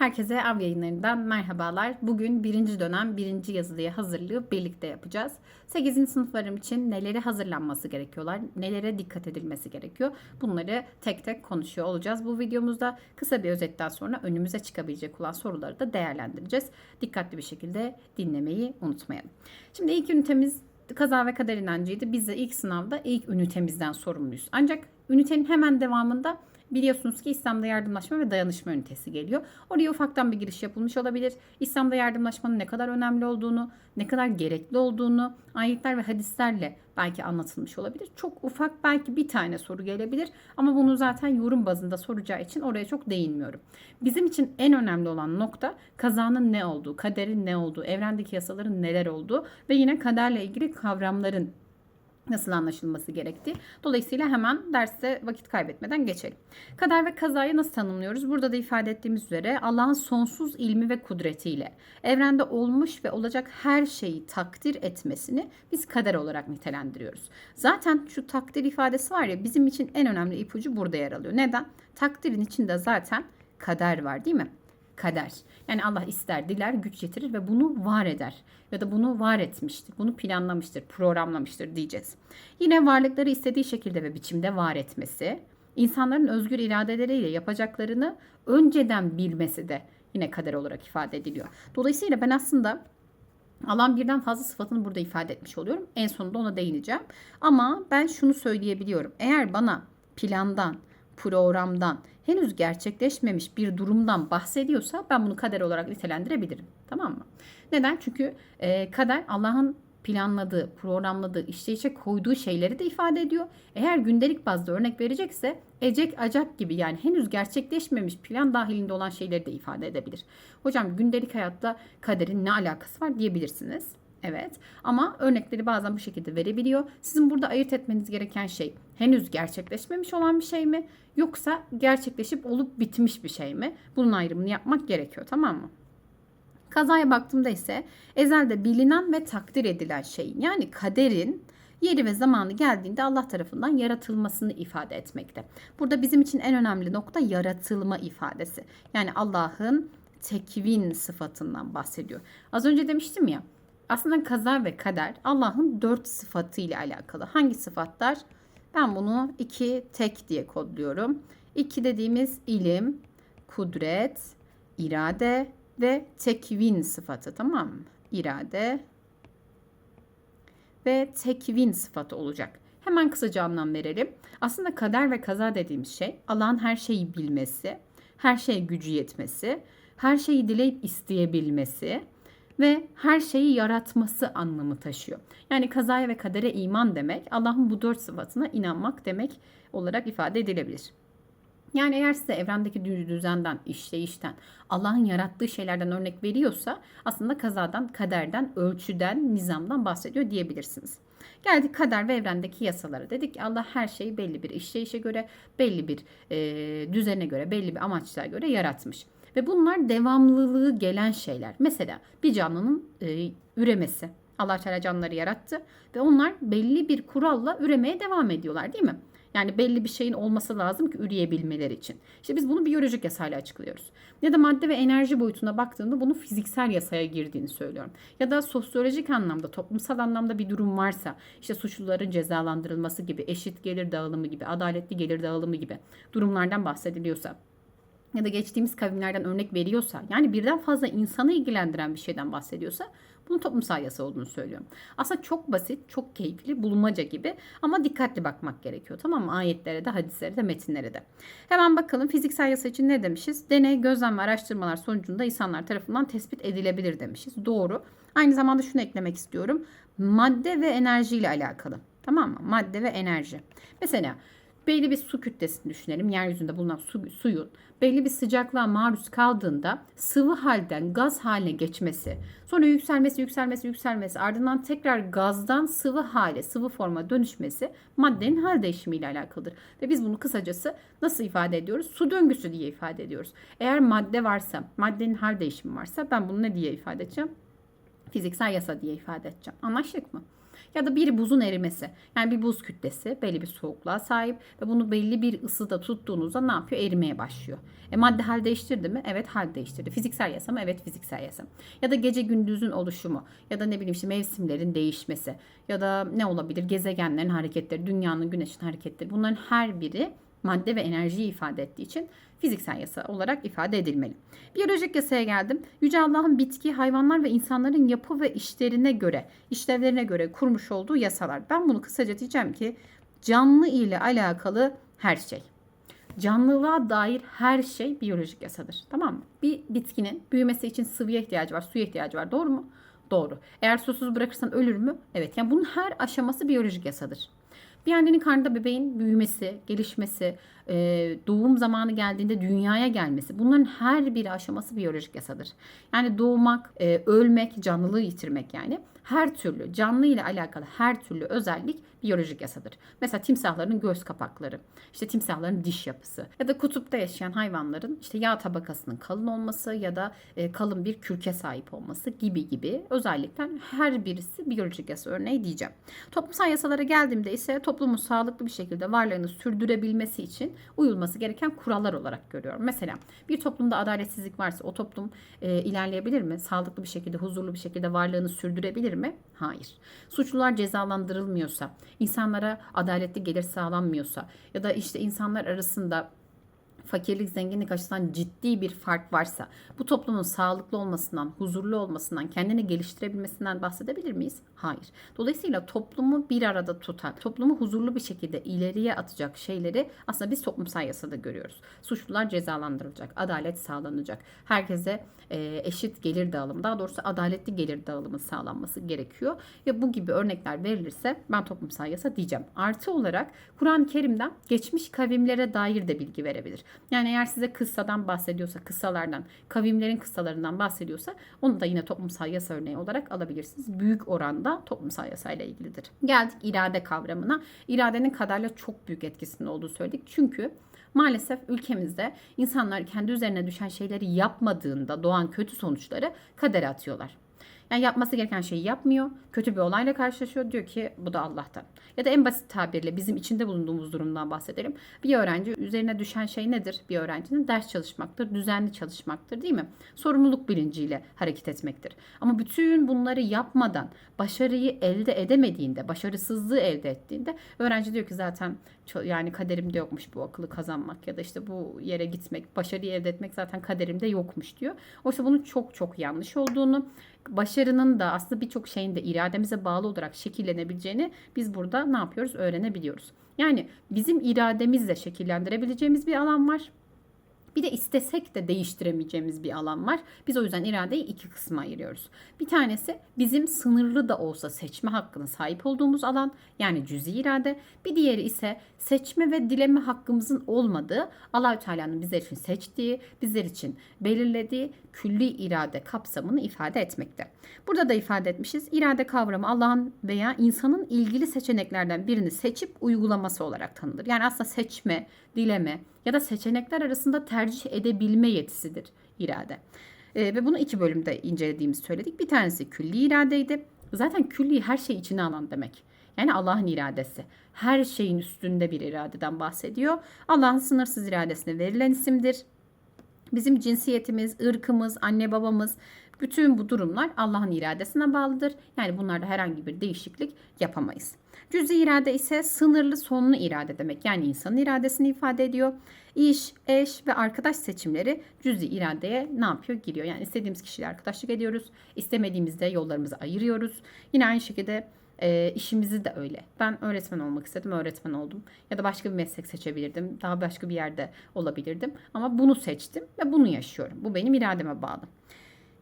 Herkese av yayınlarından merhabalar. Bugün birinci dönem birinci yazılıya hazırlığı birlikte yapacağız. 8. sınıflarım için neleri hazırlanması gerekiyorlar, nelere dikkat edilmesi gerekiyor bunları tek tek konuşuyor olacağız. Bu videomuzda kısa bir özetten sonra önümüze çıkabilecek olan soruları da değerlendireceğiz. Dikkatli bir şekilde dinlemeyi unutmayalım. Şimdi ilk ünitemiz kaza ve kader inancıydı. Biz de ilk sınavda ilk ünitemizden sorumluyuz. Ancak ünitenin hemen devamında Biliyorsunuz ki İslam'da yardımlaşma ve dayanışma ünitesi geliyor. Oraya ufaktan bir giriş yapılmış olabilir. İslam'da yardımlaşmanın ne kadar önemli olduğunu, ne kadar gerekli olduğunu ayetler ve hadislerle belki anlatılmış olabilir. Çok ufak belki bir tane soru gelebilir ama bunu zaten yorum bazında soracağı için oraya çok değinmiyorum. Bizim için en önemli olan nokta kazanın ne olduğu, kaderin ne olduğu, evrendeki yasaların neler olduğu ve yine kaderle ilgili kavramların nasıl anlaşılması gerektiği. Dolayısıyla hemen derste vakit kaybetmeden geçelim. Kader ve kazayı nasıl tanımlıyoruz? Burada da ifade ettiğimiz üzere Allah'ın sonsuz ilmi ve kudretiyle evrende olmuş ve olacak her şeyi takdir etmesini biz kader olarak nitelendiriyoruz. Zaten şu takdir ifadesi var ya bizim için en önemli ipucu burada yer alıyor. Neden? Takdirin içinde zaten kader var değil mi? Kader. Yani Allah ister, diler, güç getirir ve bunu var eder. Ya da bunu var etmiştir, bunu planlamıştır, programlamıştır diyeceğiz. Yine varlıkları istediği şekilde ve biçimde var etmesi, insanların özgür iradeleriyle yapacaklarını önceden bilmesi de yine kader olarak ifade ediliyor. Dolayısıyla ben aslında Allah'ın birden fazla sıfatını burada ifade etmiş oluyorum. En sonunda ona değineceğim. Ama ben şunu söyleyebiliyorum. Eğer bana plandan, programdan, henüz gerçekleşmemiş bir durumdan bahsediyorsa ben bunu kader olarak nitelendirebilirim. Tamam mı? Neden? Çünkü e, kader Allah'ın planladığı, programladığı, işleyişe koyduğu şeyleri de ifade ediyor. Eğer gündelik bazda örnek verecekse ecek acak gibi yani henüz gerçekleşmemiş plan dahilinde olan şeyleri de ifade edebilir. Hocam gündelik hayatta kaderin ne alakası var diyebilirsiniz. Evet ama örnekleri bazen bu şekilde verebiliyor. Sizin burada ayırt etmeniz gereken şey henüz gerçekleşmemiş olan bir şey mi yoksa gerçekleşip olup bitmiş bir şey mi? Bunun ayrımını yapmak gerekiyor tamam mı? Kazaya baktığımda ise ezelde bilinen ve takdir edilen şeyin yani kaderin yeri ve zamanı geldiğinde Allah tarafından yaratılmasını ifade etmekte. Burada bizim için en önemli nokta yaratılma ifadesi. Yani Allah'ın tekvin sıfatından bahsediyor. Az önce demiştim ya aslında kaza ve kader Allah'ın dört sıfatı ile alakalı. Hangi sıfatlar? Ben bunu iki tek diye kodluyorum. İki dediğimiz ilim, kudret, irade ve tekvin sıfatı tamam mı? İrade ve tekvin sıfatı olacak. Hemen kısaca anlam verelim. Aslında kader ve kaza dediğimiz şey Allah'ın her şeyi bilmesi, her şeye gücü yetmesi, her şeyi dileyip isteyebilmesi, ve her şeyi yaratması anlamı taşıyor. Yani kazaya ve kadere iman demek Allah'ın bu dört sıfatına inanmak demek olarak ifade edilebilir. Yani eğer size evrendeki düzenden, işleyişten, Allah'ın yarattığı şeylerden örnek veriyorsa aslında kazadan, kaderden, ölçüden, nizamdan bahsediyor diyebilirsiniz. Geldik kader ve evrendeki yasalara. Dedik ki Allah her şeyi belli bir işleyişe göre, belli bir e, düzene göre, belli bir amaçlara göre yaratmış. Ve bunlar devamlılığı gelen şeyler. Mesela bir canlının e, üremesi. Allah Teala canlıları yarattı ve onlar belli bir kuralla üremeye devam ediyorlar değil mi? Yani belli bir şeyin olması lazım ki üreyebilmeleri için. İşte biz bunu biyolojik yasayla açıklıyoruz. Ya da madde ve enerji boyutuna baktığımda bunu fiziksel yasaya girdiğini söylüyorum. Ya da sosyolojik anlamda, toplumsal anlamda bir durum varsa, işte suçluların cezalandırılması gibi, eşit gelir dağılımı gibi, adaletli gelir dağılımı gibi durumlardan bahsediliyorsa ya da geçtiğimiz kavimlerden örnek veriyorsa yani birden fazla insanı ilgilendiren bir şeyden bahsediyorsa bunun toplumsal yasa olduğunu söylüyorum. Aslında çok basit, çok keyifli, bulmaca gibi ama dikkatli bakmak gerekiyor. Tamam mı? Ayetlere de, hadislere de, metinlere de. Hemen bakalım fiziksel yasa için ne demişiz? Deney, gözlem ve araştırmalar sonucunda insanlar tarafından tespit edilebilir demişiz. Doğru. Aynı zamanda şunu eklemek istiyorum. Madde ve enerji ile alakalı. Tamam mı? Madde ve enerji. Mesela belli bir su kütlesini düşünelim. Yeryüzünde bulunan su, suyun belli bir sıcaklığa maruz kaldığında sıvı halden gaz haline geçmesi, sonra yükselmesi, yükselmesi, yükselmesi, ardından tekrar gazdan sıvı hale, sıvı forma dönüşmesi maddenin hal değişimiyle alakalıdır. Ve biz bunu kısacası nasıl ifade ediyoruz? Su döngüsü diye ifade ediyoruz. Eğer madde varsa, maddenin hal değişimi varsa ben bunu ne diye ifade edeceğim? Fiziksel yasa diye ifade edeceğim. Anlaştık mı? Ya da bir buzun erimesi. Yani bir buz kütlesi belli bir soğukluğa sahip ve bunu belli bir ısıda tuttuğunuzda ne yapıyor? Erimeye başlıyor. E madde hal değiştirdi mi? Evet hal değiştirdi. Fiziksel yasa mı? Evet fiziksel yasa. Ya da gece gündüzün oluşumu ya da ne bileyim işte mevsimlerin değişmesi ya da ne olabilir? Gezegenlerin hareketleri, dünyanın, güneşin hareketleri. Bunların her biri madde ve enerjiyi ifade ettiği için fiziksel yasa olarak ifade edilmeli. Biyolojik yasaya geldim. Yüce Allah'ın bitki, hayvanlar ve insanların yapı ve işlerine göre, işlevlerine göre kurmuş olduğu yasalar. Ben bunu kısaca diyeceğim ki canlı ile alakalı her şey. Canlılığa dair her şey biyolojik yasadır. Tamam mı? Bir bitkinin büyümesi için sıvıya ihtiyacı var, suya ihtiyacı var. Doğru mu? Doğru. Eğer susuz bırakırsan ölür mü? Evet. Yani bunun her aşaması biyolojik yasadır. Bir annenin karnında bebeğin büyümesi, gelişmesi, e, doğum zamanı geldiğinde dünyaya gelmesi bunların her bir aşaması biyolojik yasadır. Yani doğmak, e, ölmek, canlılığı yitirmek yani her türlü canlı ile alakalı her türlü özellik biyolojik yasadır. Mesela timsahların göz kapakları, işte timsahların diş yapısı ya da kutupta yaşayan hayvanların işte yağ tabakasının kalın olması ya da e, kalın bir kürke sahip olması gibi gibi özellikler her birisi biyolojik yasa örneği diyeceğim. Toplumsal yasalara geldiğimde ise toplumun sağlıklı bir şekilde varlığını sürdürebilmesi için uyulması gereken kurallar olarak görüyorum. Mesela bir toplumda adaletsizlik varsa o toplum e, ilerleyebilir mi? Sağlıklı bir şekilde, huzurlu bir şekilde varlığını sürdürebilir mi? Hayır. Suçlular cezalandırılmıyorsa, insanlara adaletli gelir sağlanmıyorsa ya da işte insanlar arasında fakirlik zenginlik açısından ciddi bir fark varsa bu toplumun sağlıklı olmasından, huzurlu olmasından, kendini geliştirebilmesinden bahsedebilir miyiz? Hayır. Dolayısıyla toplumu bir arada tutan, toplumu huzurlu bir şekilde ileriye atacak şeyleri aslında biz toplumsal yasada görüyoruz. Suçlular cezalandırılacak, adalet sağlanacak. Herkese e, eşit gelir dağılımı, daha doğrusu adaletli gelir dağılımı sağlanması gerekiyor. Ve bu gibi örnekler verilirse ben toplumsal yasa diyeceğim. Artı olarak Kur'an-ı Kerim'den geçmiş kavimlere dair de bilgi verebilir. Yani eğer size kıssadan bahsediyorsa, kıssalardan, kavimlerin kıssalarından bahsediyorsa onu da yine toplumsal yasa örneği olarak alabilirsiniz. Büyük oranda toplumsal yasayla ilgilidir. Geldik irade kavramına. İradenin kaderle çok büyük etkisinin olduğu söyledik. Çünkü maalesef ülkemizde insanlar kendi üzerine düşen şeyleri yapmadığında doğan kötü sonuçları kadere atıyorlar. Yani yapması gereken şeyi yapmıyor. Kötü bir olayla karşılaşıyor. Diyor ki bu da Allah'tan. Ya da en basit tabirle bizim içinde bulunduğumuz durumdan bahsedelim. Bir öğrenci üzerine düşen şey nedir? Bir öğrencinin ders çalışmaktır, düzenli çalışmaktır değil mi? Sorumluluk bilinciyle hareket etmektir. Ama bütün bunları yapmadan başarıyı elde edemediğinde, başarısızlığı elde ettiğinde öğrenci diyor ki zaten yani kaderimde yokmuş bu akıllı kazanmak ya da işte bu yere gitmek, başarıyı elde etmek zaten kaderimde yokmuş diyor. Oysa bunun çok çok yanlış olduğunu, başarının da aslında birçok şeyin de irademize bağlı olarak şekillenebileceğini biz burada ne yapıyoruz? Öğrenebiliyoruz. Yani bizim irademizle şekillendirebileceğimiz bir alan var. Bir de istesek de değiştiremeyeceğimiz bir alan var. Biz o yüzden iradeyi iki kısma ayırıyoruz. Bir tanesi bizim sınırlı da olsa seçme hakkına sahip olduğumuz alan yani cüzi irade. Bir diğeri ise seçme ve dileme hakkımızın olmadığı Allahü Teala'nın bizler için seçtiği, bizler için belirlediği külli irade kapsamını ifade etmekte. Burada da ifade etmişiz. İrade kavramı Allah'ın veya insanın ilgili seçeneklerden birini seçip uygulaması olarak tanınır. Yani aslında seçme, dileme ya da seçenekler arasında tercih edebilme yetisidir irade. E, ve bunu iki bölümde incelediğimizi söyledik. Bir tanesi külli iradeydi. Zaten külli her şey içine alan demek. Yani Allah'ın iradesi. Her şeyin üstünde bir iradeden bahsediyor. Allah'ın sınırsız iradesine verilen isimdir. Bizim cinsiyetimiz, ırkımız, anne babamız bütün bu durumlar Allah'ın iradesine bağlıdır. Yani bunlarda herhangi bir değişiklik yapamayız. Cüz-i irade ise sınırlı sonlu irade demek. Yani insanın iradesini ifade ediyor. İş, eş ve arkadaş seçimleri cüz-i iradeye ne yapıyor? Giriyor. Yani istediğimiz kişiyle arkadaşlık ediyoruz. İstemediğimizde yollarımızı ayırıyoruz. Yine aynı şekilde e, işimizi de öyle. Ben öğretmen olmak istedim, öğretmen oldum. Ya da başka bir meslek seçebilirdim. Daha başka bir yerde olabilirdim. Ama bunu seçtim ve bunu yaşıyorum. Bu benim irademe bağlı.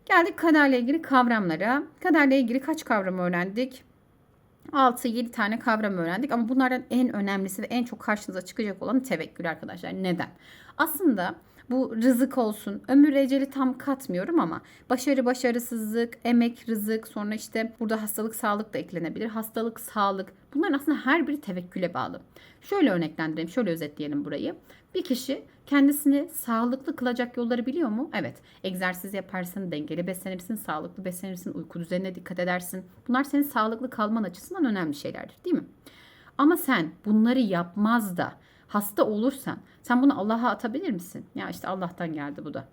Geldik kaderle ilgili kavramlara. Kaderle ilgili kaç kavram öğrendik? 6-7 tane kavram öğrendik ama bunlardan en önemlisi ve en çok karşınıza çıkacak olan tevekkül arkadaşlar. Neden? Aslında Bu rızık olsun. Ömür eceli tam katmıyorum ama başarı, başarısızlık, emek, rızık, sonra işte burada hastalık, sağlık da eklenebilir. Hastalık, sağlık. Bunların aslında her biri tevekküle bağlı. Şöyle örneklendirelim, şöyle özetleyelim burayı. Bir kişi kendisini sağlıklı kılacak yolları biliyor mu? Evet. Egzersiz yaparsın, dengeli beslenirsin, sağlıklı beslenirsin, uyku düzenine dikkat edersin. Bunlar senin sağlıklı kalman açısından önemli şeylerdir, değil mi? Ama sen bunları yapmaz da hasta olursan sen bunu Allah'a atabilir misin? Ya işte Allah'tan geldi bu da.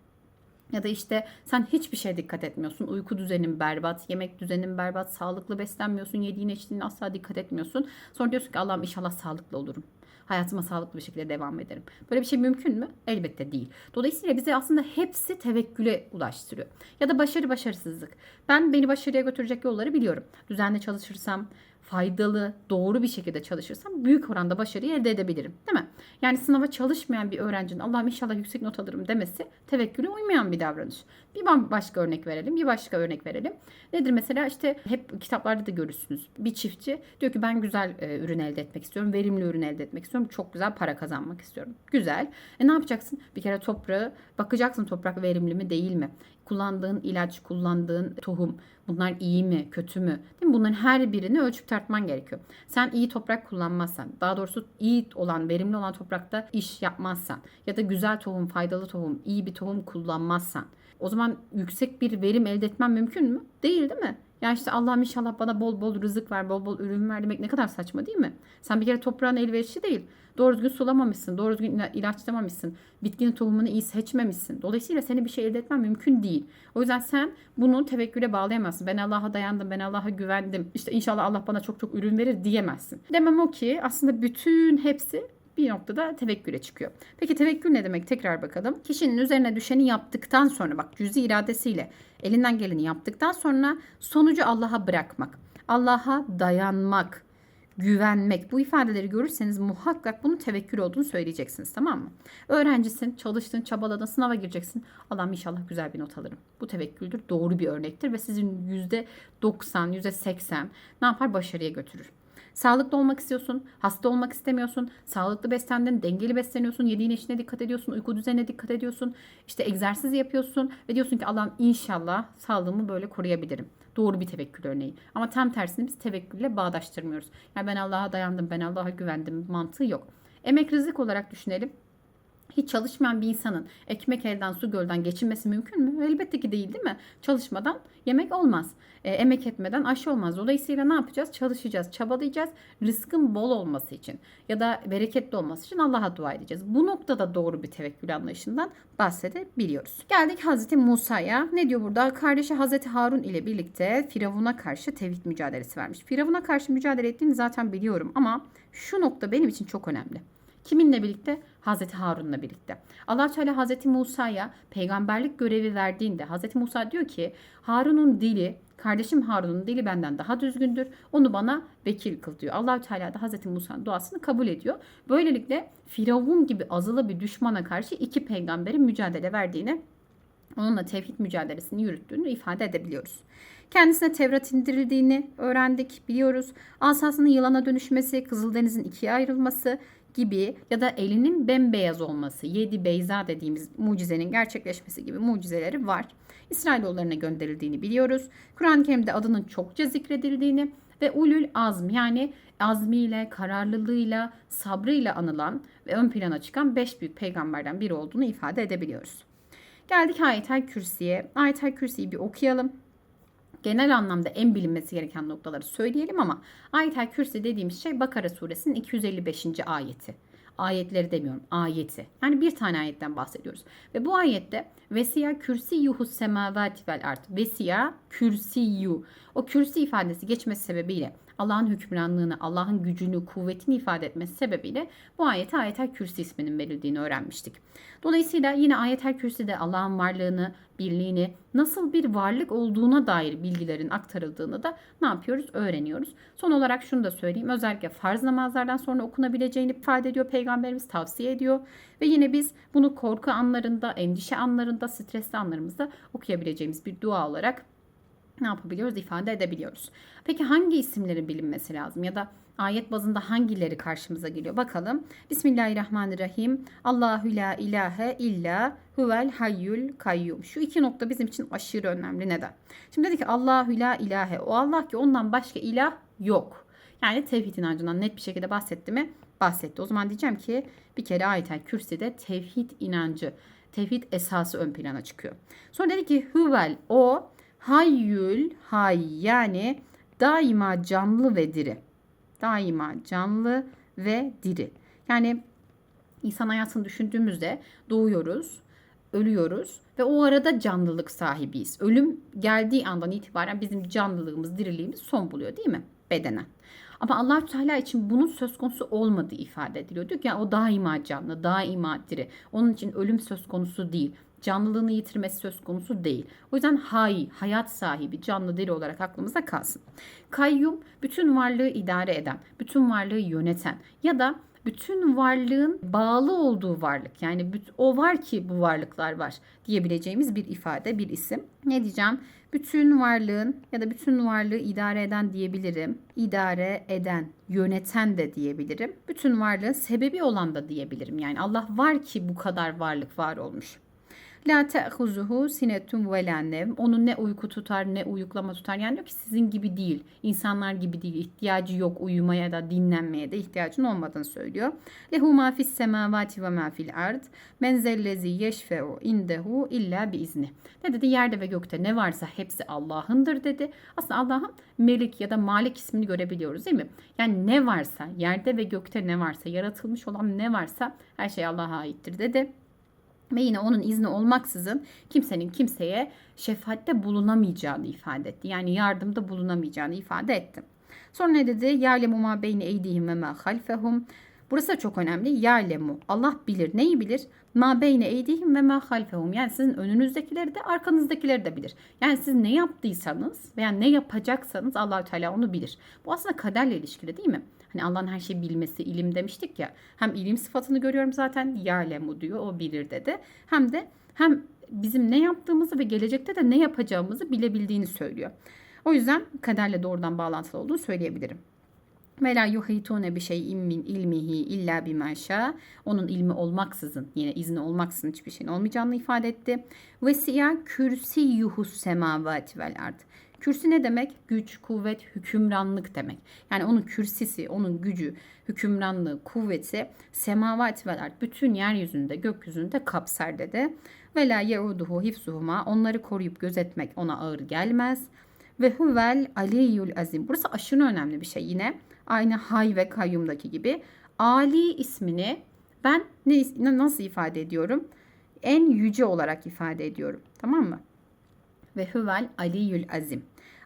Ya da işte sen hiçbir şeye dikkat etmiyorsun. Uyku düzenin berbat, yemek düzenin berbat, sağlıklı beslenmiyorsun, yediğin içtiğine asla dikkat etmiyorsun. Sonra diyorsun ki Allah'ım inşallah sağlıklı olurum. Hayatıma sağlıklı bir şekilde devam ederim. Böyle bir şey mümkün mü? Elbette değil. Dolayısıyla bize aslında hepsi tevekküle ulaştırıyor. Ya da başarı başarısızlık. Ben beni başarıya götürecek yolları biliyorum. Düzenli çalışırsam, faydalı, doğru bir şekilde çalışırsam büyük oranda başarıyı elde edebilirim. Değil mi? Yani sınava çalışmayan bir öğrencinin Allah'ım inşallah yüksek not alırım demesi tevekküle uymayan bir davranış. Bir başka örnek verelim, bir başka örnek verelim. Nedir mesela işte hep kitaplarda da görürsünüz. Bir çiftçi diyor ki ben güzel e, ürün elde etmek istiyorum, verimli ürün elde etmek istiyorum, çok güzel para kazanmak istiyorum. Güzel. E ne yapacaksın? Bir kere toprağı bakacaksın toprak verimli mi değil mi? Kullandığın ilaç, kullandığın tohum bunlar iyi mi, kötü mü? Değil mi? Bunların her birini ölçüp tartman gerekiyor. Sen iyi toprak kullanmazsan, daha doğrusu iyi olan, verimli olan toprakta iş yapmazsan ya da güzel tohum, faydalı tohum, iyi bir tohum kullanmazsan o zaman yüksek bir verim elde etmen mümkün mü? Değil değil mi? Ya işte Allah'ım inşallah bana bol bol rızık ver, bol bol ürün ver demek ne kadar saçma değil mi? Sen bir kere toprağın elverişli değil. Doğru düzgün sulamamışsın, doğru düzgün ilaçlamamışsın, bitkinin tohumunu iyi seçmemişsin. Dolayısıyla seni bir şey elde etmen mümkün değil. O yüzden sen bunu tevekküle bağlayamazsın. Ben Allah'a dayandım, ben Allah'a güvendim. İşte inşallah Allah bana çok çok ürün verir diyemezsin. Demem o ki aslında bütün hepsi bir noktada tevekküle çıkıyor. Peki tevekkül ne demek? Tekrar bakalım. Kişinin üzerine düşeni yaptıktan sonra bak cüzi iradesiyle elinden geleni yaptıktan sonra sonucu Allah'a bırakmak. Allah'a dayanmak, güvenmek. Bu ifadeleri görürseniz muhakkak bunun tevekkül olduğunu söyleyeceksiniz tamam mı? Öğrencisin, çalıştın, çabaladın, sınava gireceksin. Allah'ım inşallah güzel bir not alırım. Bu tevekküldür, doğru bir örnektir ve sizin %90, %80 ne yapar? Başarıya götürür. Sağlıklı olmak istiyorsun, hasta olmak istemiyorsun, sağlıklı beslendin, dengeli besleniyorsun, yediğin eşine dikkat ediyorsun, uyku düzenine dikkat ediyorsun, işte egzersiz yapıyorsun ve diyorsun ki Allah'ım inşallah sağlığımı böyle koruyabilirim. Doğru bir tevekkül örneği. Ama tam tersini biz tevekkülle bağdaştırmıyoruz. Yani ben Allah'a dayandım, ben Allah'a güvendim mantığı yok. Emek rızık olarak düşünelim hiç çalışmayan bir insanın ekmek elden su gölden geçinmesi mümkün mü? Elbette ki değil değil mi? Çalışmadan yemek olmaz. E, emek etmeden aşı olmaz. Dolayısıyla ne yapacağız? Çalışacağız, çabalayacağız. Rızkın bol olması için ya da bereketli olması için Allah'a dua edeceğiz. Bu noktada doğru bir tevekkül anlayışından bahsedebiliyoruz. Geldik Hazreti Musa'ya. Ne diyor burada? Kardeşi Hazreti Harun ile birlikte Firavun'a karşı tevhid mücadelesi vermiş. Firavun'a karşı mücadele ettiğini zaten biliyorum ama şu nokta benim için çok önemli. Kiminle birlikte? Hazreti Harun'la birlikte. Allah Teala Hazreti Musa'ya peygamberlik görevi verdiğinde Hazreti Musa diyor ki Harun'un dili kardeşim Harun'un dili benden daha düzgündür. Onu bana vekil kıl diyor. Allah Teala da Hazreti Musa'nın duasını kabul ediyor. Böylelikle Firavun gibi azılı bir düşmana karşı iki peygamberin mücadele verdiğini onunla tevhid mücadelesini yürüttüğünü ifade edebiliyoruz. Kendisine Tevrat indirildiğini öğrendik, biliyoruz. Asasının yılana dönüşmesi, Kızıldeniz'in ikiye ayrılması, gibi ya da elinin bembeyaz olması, yedi beyza dediğimiz mucizenin gerçekleşmesi gibi mucizeleri var. İsrailoğullarına gönderildiğini biliyoruz. Kur'an-ı Kerim'de adının çokça zikredildiğini ve ulul azm yani azmiyle, kararlılığıyla, sabrıyla anılan ve ön plana çıkan beş büyük peygamberden biri olduğunu ifade edebiliyoruz. Geldik Ayetel Kürsi'ye. Ayetel Kürsi'yi bir okuyalım genel anlamda en bilinmesi gereken noktaları söyleyelim ama Ayetel Kürsi dediğimiz şey Bakara suresinin 255. ayeti. Ayetleri demiyorum, ayeti. Yani bir tane ayetten bahsediyoruz. Ve bu ayette Vesiya kürsiyuhus semavati vel art. Vesiya kürsiyu. O kürsi ifadesi geçmesi sebebiyle Allah'ın hükümranlığını, Allah'ın gücünü, kuvvetini ifade etmesi sebebiyle bu ayete ayetel kürsi isminin verildiğini öğrenmiştik. Dolayısıyla yine ayetel kürside Allah'ın varlığını, birliğini, nasıl bir varlık olduğuna dair bilgilerin aktarıldığını da ne yapıyoruz? Öğreniyoruz. Son olarak şunu da söyleyeyim. Özellikle farz namazlardan sonra okunabileceğini ifade ediyor Peygamberimiz, tavsiye ediyor. Ve yine biz bunu korku anlarında, endişe anlarında, stresli anlarımızda okuyabileceğimiz bir dua olarak ne yapabiliyoruz? ifade edebiliyoruz. Peki hangi isimlerin bilinmesi lazım? Ya da ayet bazında hangileri karşımıza geliyor? Bakalım. Bismillahirrahmanirrahim. Allahu la ilahe illa huvel hayyul kayyum. Şu iki nokta bizim için aşırı önemli. Neden? Şimdi dedi ki Allahu la ilahe. O Allah ki ondan başka ilah yok. Yani tevhid inancından net bir şekilde bahsetti mi? Bahsetti. O zaman diyeceğim ki bir kere ayetel kürsüde tevhid inancı, tevhid esası ön plana çıkıyor. Sonra dedi ki huvel o hayyül hay yani daima canlı ve diri. Daima canlı ve diri. Yani insan hayatını düşündüğümüzde doğuyoruz, ölüyoruz ve o arada canlılık sahibiyiz. Ölüm geldiği andan itibaren bizim canlılığımız, diriliğimiz son buluyor değil mi? Bedenen. Ama allah Teala için bunun söz konusu olmadığı ifade ediliyor. Diyor ki yani o daima canlı, daima diri. Onun için ölüm söz konusu değil. Canlılığını yitirmesi söz konusu değil. O yüzden hay, hayat sahibi, canlı diri olarak aklımıza kalsın. Kayyum, bütün varlığı idare eden, bütün varlığı yöneten ya da bütün varlığın bağlı olduğu varlık. Yani o var ki bu varlıklar var diyebileceğimiz bir ifade, bir isim. Ne diyeceğim? Bütün varlığın ya da bütün varlığı idare eden diyebilirim. İdare eden, yöneten de diyebilirim. Bütün varlığın sebebi olan da diyebilirim. Yani Allah var ki bu kadar varlık var olmuş. La te'huzuhu sinetun ve la nevm. Onu ne uyku tutar ne uyuklama tutar. Yani diyor ki sizin gibi değil. insanlar gibi değil. ihtiyacı yok uyumaya da dinlenmeye de ihtiyacın olmadığını söylüyor. Lehu ma fis semavati ve ma fil ard. Men zellezi yeşfe'u indehu illa bi izni. Ne dedi? Yerde ve gökte ne varsa hepsi Allah'ındır dedi. Aslında Allah'ın Melik ya da Malik ismini görebiliyoruz değil mi? Yani ne varsa, yerde ve gökte ne varsa, yaratılmış olan ne varsa her şey Allah'a aittir dedi. Ve yine onun izni olmaksızın kimsenin kimseye şefaatte bulunamayacağını ifade etti. Yani yardımda bulunamayacağını ifade etti. Sonra ne dedi? Ya'lemu ma beyne eydihim ve ma halfehum. Burası da çok önemli. Ya'lemu. Allah bilir. Neyi bilir? Ma beyne eydihim ve ma halfehum. Yani sizin önünüzdekileri de arkanızdakileri de bilir. Yani siz ne yaptıysanız veya ne yapacaksanız allah Teala onu bilir. Bu aslında kaderle ilişkili değil mi? Hani Allah'ın her şeyi bilmesi ilim demiştik ya. Hem ilim sıfatını görüyorum zaten ya'lemu diyor o bilir dedi. Hem de hem bizim ne yaptığımızı ve gelecekte de ne yapacağımızı bilebildiğini söylüyor. O yüzden kaderle doğrudan bağlantılı olduğunu söyleyebilirim. Ve la yuhitune bir şey min ilmihi illa bima Onun ilmi olmaksızın, yine izni olmaksızın hiçbir şeyin olmayacağını ifade etti. Ve siyah kürsiyuhus semavati vel ard. Kürsü ne demek? Güç, kuvvet, hükümranlık demek. Yani onun kürsisi, onun gücü, hükümranlığı, kuvveti semavat vel ard bütün yeryüzünde, gökyüzünde kapsar dedi. Ve la yeuduhu hifzuhuma onları koruyup gözetmek ona ağır gelmez. Ve huvel aliyyul azim. Burası aşırı önemli bir şey yine. Aynı hay ve kayyumdaki gibi. Ali ismini ben ne, nasıl ifade ediyorum? En yüce olarak ifade ediyorum. Tamam mı? Ve huvel aliyyul azim.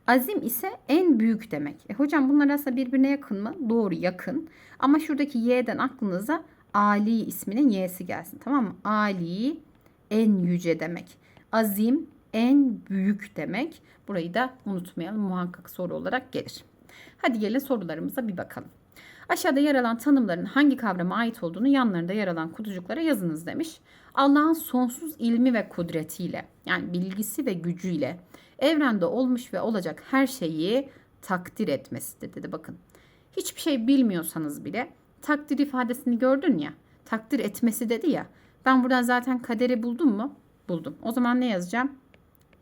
Azim ise en büyük demek. E hocam bunlar aslında birbirine yakın mı? Doğru yakın. Ama şuradaki y'den aklınıza Ali isminin y'si gelsin. Tamam mı? Ali en yüce demek. Azim en büyük demek. Burayı da unutmayalım. Muhakkak soru olarak gelir. Hadi gelin sorularımıza bir bakalım. Aşağıda yer alan tanımların hangi kavrama ait olduğunu yanlarında yer alan kutucuklara yazınız demiş. Allah'ın sonsuz ilmi ve kudretiyle yani bilgisi ve gücüyle evrende olmuş ve olacak her şeyi takdir etmesidir dedi bakın. Hiçbir şey bilmiyorsanız bile takdir ifadesini gördün ya. Takdir etmesi dedi ya. Ben buradan zaten kaderi buldum mu? Buldum. O zaman ne yazacağım?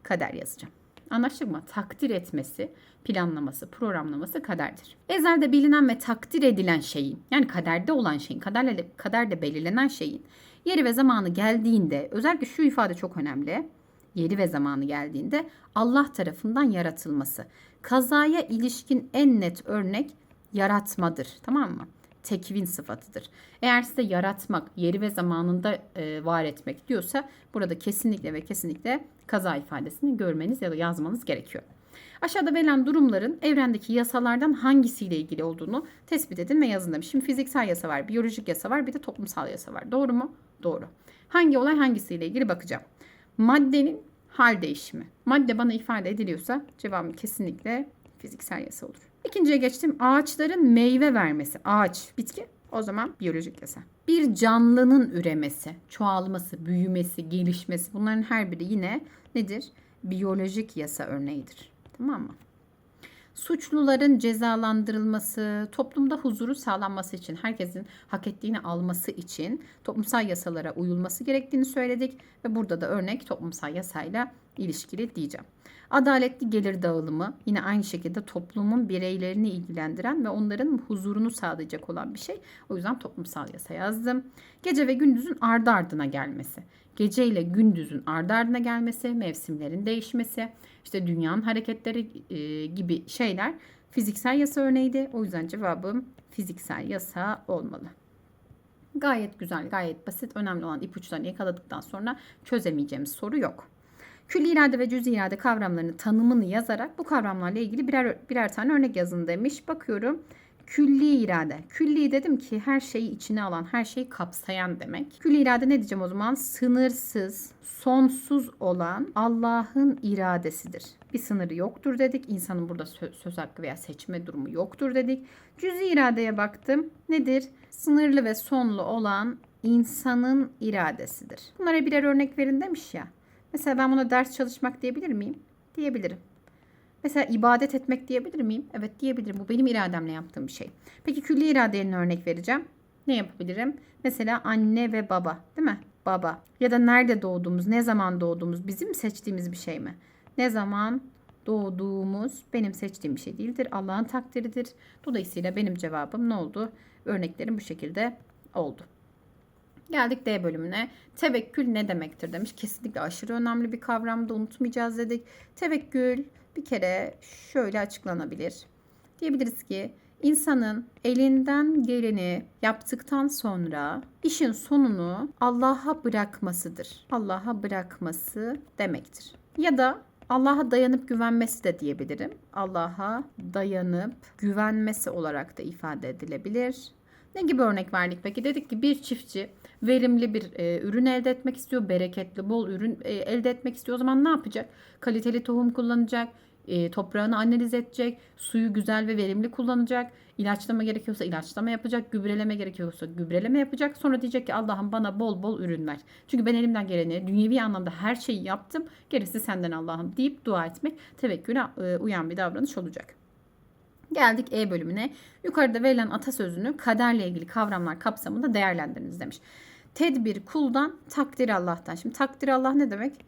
Kader yazacağım. Anlaştık mı? Takdir etmesi, planlaması, programlaması kaderdir. Ezelde bilinen ve takdir edilen şeyin, yani kaderde olan şeyin, kaderle kaderde belirlenen şeyin yeri ve zamanı geldiğinde, özellikle şu ifade çok önemli yeri ve zamanı geldiğinde Allah tarafından yaratılması. Kazaya ilişkin en net örnek yaratmadır. Tamam mı? Tekvin sıfatıdır. Eğer size yaratmak, yeri ve zamanında e, var etmek diyorsa burada kesinlikle ve kesinlikle kaza ifadesini görmeniz ya da yazmanız gerekiyor. Aşağıda verilen durumların evrendeki yasalardan hangisiyle ilgili olduğunu tespit edin ve yazın demiş. Şimdi fiziksel yasa var, biyolojik yasa var, bir de toplumsal yasa var. Doğru mu? Doğru. Hangi olay hangisiyle ilgili bakacağım. Maddenin hal değişimi. Madde bana ifade ediliyorsa cevabım kesinlikle fiziksel yasa olur. İkinciye geçtim. Ağaçların meyve vermesi. Ağaç, bitki. O zaman biyolojik yasa. Bir canlının üremesi, çoğalması, büyümesi, gelişmesi bunların her biri yine nedir? Biyolojik yasa örneğidir. Tamam mı? Suçluların cezalandırılması, toplumda huzuru sağlanması için, herkesin hak ettiğini alması için toplumsal yasalara uyulması gerektiğini söyledik ve burada da örnek toplumsal yasayla ilişkili diyeceğim. Adaletli gelir dağılımı yine aynı şekilde toplumun bireylerini ilgilendiren ve onların huzurunu sağlayacak olan bir şey. O yüzden toplumsal yasa yazdım. Gece ve gündüzün ardı ardına gelmesi. Gece ile gündüzün ardı ardına gelmesi, mevsimlerin değişmesi, işte dünyanın hareketleri e, gibi şeyler fiziksel yasa örneğiydi. O yüzden cevabım fiziksel yasa olmalı. Gayet güzel, gayet basit. Önemli olan ipuçlarını yakaladıktan sonra çözemeyeceğimiz soru yok. Külli irade ve cüz irade kavramlarının tanımını yazarak bu kavramlarla ilgili birer, birer tane örnek yazın demiş. Bakıyorum. Külli irade. Külli dedim ki her şeyi içine alan, her şeyi kapsayan demek. Külli irade ne diyeceğim o zaman? Sınırsız, sonsuz olan Allah'ın iradesidir. Bir sınırı yoktur dedik. İnsanın burada sö- söz hakkı veya seçme durumu yoktur dedik. Cüz iradeye baktım. Nedir? Sınırlı ve sonlu olan insanın iradesidir. Bunlara birer örnek verin demiş ya. Mesela ben buna ders çalışmak diyebilir miyim? Diyebilirim. Mesela ibadet etmek diyebilir miyim? Evet diyebilirim. Bu benim irademle yaptığım bir şey. Peki külli iradeye örnek vereceğim. Ne yapabilirim? Mesela anne ve baba değil mi? Baba. Ya da nerede doğduğumuz, ne zaman doğduğumuz bizim seçtiğimiz bir şey mi? Ne zaman doğduğumuz benim seçtiğim bir şey değildir. Allah'ın takdiridir. Dolayısıyla benim cevabım ne oldu? Örneklerim bu şekilde oldu. Geldik D bölümüne. Tevekkül ne demektir demiş. Kesinlikle aşırı önemli bir kavramda unutmayacağız dedik. Tevekkül bir kere şöyle açıklanabilir. Diyebiliriz ki insanın elinden geleni yaptıktan sonra işin sonunu Allah'a bırakmasıdır. Allah'a bırakması demektir. Ya da Allah'a dayanıp güvenmesi de diyebilirim. Allah'a dayanıp güvenmesi olarak da ifade edilebilir. Ne gibi örnek verdik peki? Dedik ki bir çiftçi verimli bir e, ürün elde etmek istiyor. Bereketli, bol ürün e, elde etmek istiyor. O zaman ne yapacak? Kaliteli tohum kullanacak. E, toprağını analiz edecek. Suyu güzel ve verimli kullanacak. İlaçlama gerekiyorsa ilaçlama yapacak. Gübreleme gerekiyorsa gübreleme yapacak. Sonra diyecek ki Allah'ım bana bol bol ürün ver. Çünkü ben elimden geleni dünyevi anlamda her şeyi yaptım. Gerisi senden Allah'ım deyip dua etmek tevekküle e, uyan bir davranış olacak. Geldik E bölümüne. Yukarıda verilen atasözünü kaderle ilgili kavramlar kapsamında değerlendiriniz demiş. Tedbir kuldan, takdir Allah'tan. Şimdi takdir Allah ne demek?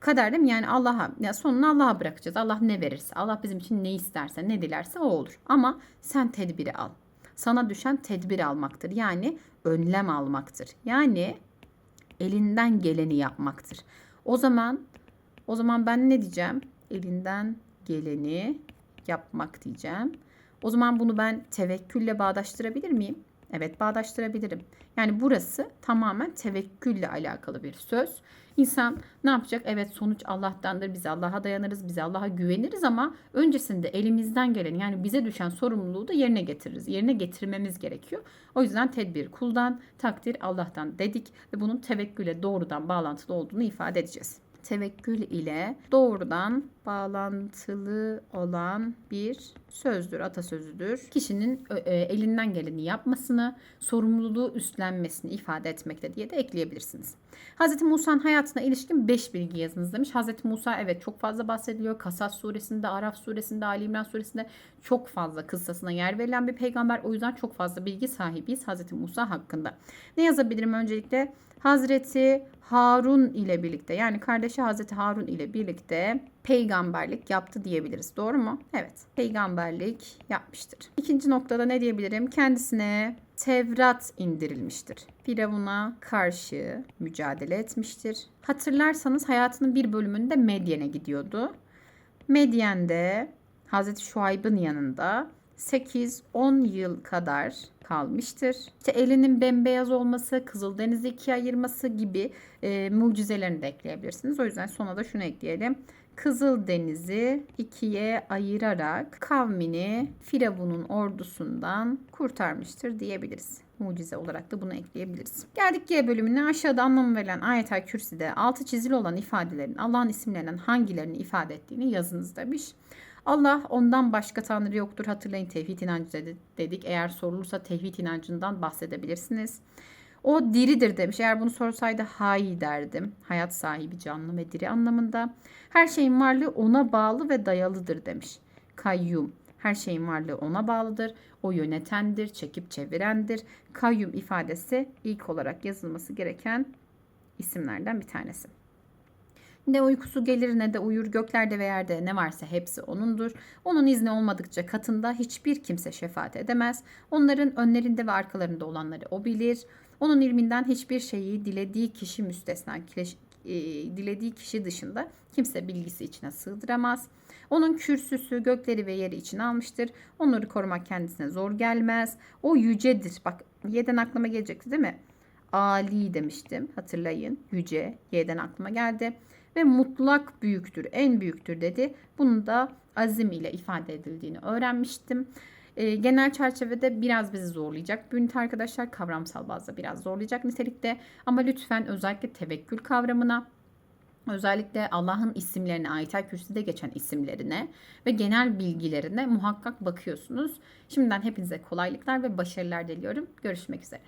Kader değil mi? Yani Allah'a, ya sonunu Allah'a bırakacağız. Allah ne verirse, Allah bizim için ne isterse, ne dilerse o olur. Ama sen tedbiri al. Sana düşen tedbir almaktır. Yani önlem almaktır. Yani elinden geleni yapmaktır. O zaman o zaman ben ne diyeceğim? Elinden geleni yapmak diyeceğim. O zaman bunu ben tevekkülle bağdaştırabilir miyim? Evet bağdaştırabilirim. Yani burası tamamen tevekkülle alakalı bir söz. İnsan ne yapacak? Evet sonuç Allah'tandır. Biz Allah'a dayanırız. Biz Allah'a güveniriz ama öncesinde elimizden gelen yani bize düşen sorumluluğu da yerine getiririz. Yerine getirmemiz gerekiyor. O yüzden tedbir kuldan, takdir Allah'tan dedik ve bunun tevekküle doğrudan bağlantılı olduğunu ifade edeceğiz tevekkül ile doğrudan bağlantılı olan bir sözdür, atasözüdür. Kişinin e, elinden geleni yapmasını, sorumluluğu üstlenmesini ifade etmekte diye de ekleyebilirsiniz. Hz. Musa'nın hayatına ilişkin 5 bilgi yazınız demiş. Hz. Musa evet çok fazla bahsediliyor. Kasas suresinde, Araf suresinde, Ali İmran suresinde çok fazla kıssasına yer verilen bir peygamber. O yüzden çok fazla bilgi sahibiyiz Hz. Musa hakkında. Ne yazabilirim öncelikle? Hazreti Harun ile birlikte yani kardeşi Hazreti Harun ile birlikte peygamberlik yaptı diyebiliriz. Doğru mu? Evet. Peygamberlik yapmıştır. İkinci noktada ne diyebilirim? Kendisine Tevrat indirilmiştir. Firavun'a karşı mücadele etmiştir. Hatırlarsanız hayatının bir bölümünde Medyen'e gidiyordu. Medyen'de Hazreti Şuayb'ın yanında 8-10 yıl kadar kalmıştır. İşte elinin bembeyaz olması, Kızıldeniz'i ikiye ayırması gibi e, mucizelerini de ekleyebilirsiniz. O yüzden sona da şunu ekleyelim. Kızıldeniz'i ikiye ayırarak kavmini Firavun'un ordusundan kurtarmıştır diyebiliriz. Mucize olarak da bunu ekleyebiliriz. Geldik G bölümüne. Aşağıda anlamı verilen ayet-el kürsüde altı çizili olan ifadelerin Allah'ın isimlerinden hangilerini ifade ettiğini yazınız demiş. Allah ondan başka tanrı yoktur. Hatırlayın tevhid inancı dedik. Eğer sorulursa tevhid inancından bahsedebilirsiniz. O diridir demiş. Eğer bunu sorsaydı hay derdim. Hayat sahibi canlı ve diri anlamında. Her şeyin varlığı ona bağlı ve dayalıdır demiş. Kayyum. Her şeyin varlığı ona bağlıdır. O yönetendir, çekip çevirendir. Kayyum ifadesi ilk olarak yazılması gereken isimlerden bir tanesi. Ne uykusu gelir ne de uyur göklerde ve yerde ne varsa hepsi O'nundur. Onun izni olmadıkça katında hiçbir kimse şefaat edemez. Onların önlerinde ve arkalarında olanları O bilir. Onun ilminden hiçbir şeyi dilediği kişi müstesna, e, dilediği kişi dışında kimse bilgisi içine sığdıramaz. Onun kürsüsü gökleri ve yeri içine almıştır. Onları korumak kendisine zor gelmez. O yücedir. Bak yeden aklıma gelecekti değil mi? Ali demiştim. Hatırlayın. Yüce. Y'den aklıma geldi. Ve mutlak büyüktür. En büyüktür dedi. Bunu da azim ile ifade edildiğini öğrenmiştim. E, genel çerçevede biraz bizi zorlayacak. Bu arkadaşlar kavramsal bazda biraz zorlayacak nitelikte. Ama lütfen özellikle tevekkül kavramına Özellikle Allah'ın isimlerine, Ayetel Kürsi'de geçen isimlerine ve genel bilgilerine muhakkak bakıyorsunuz. Şimdiden hepinize kolaylıklar ve başarılar diliyorum. Görüşmek üzere.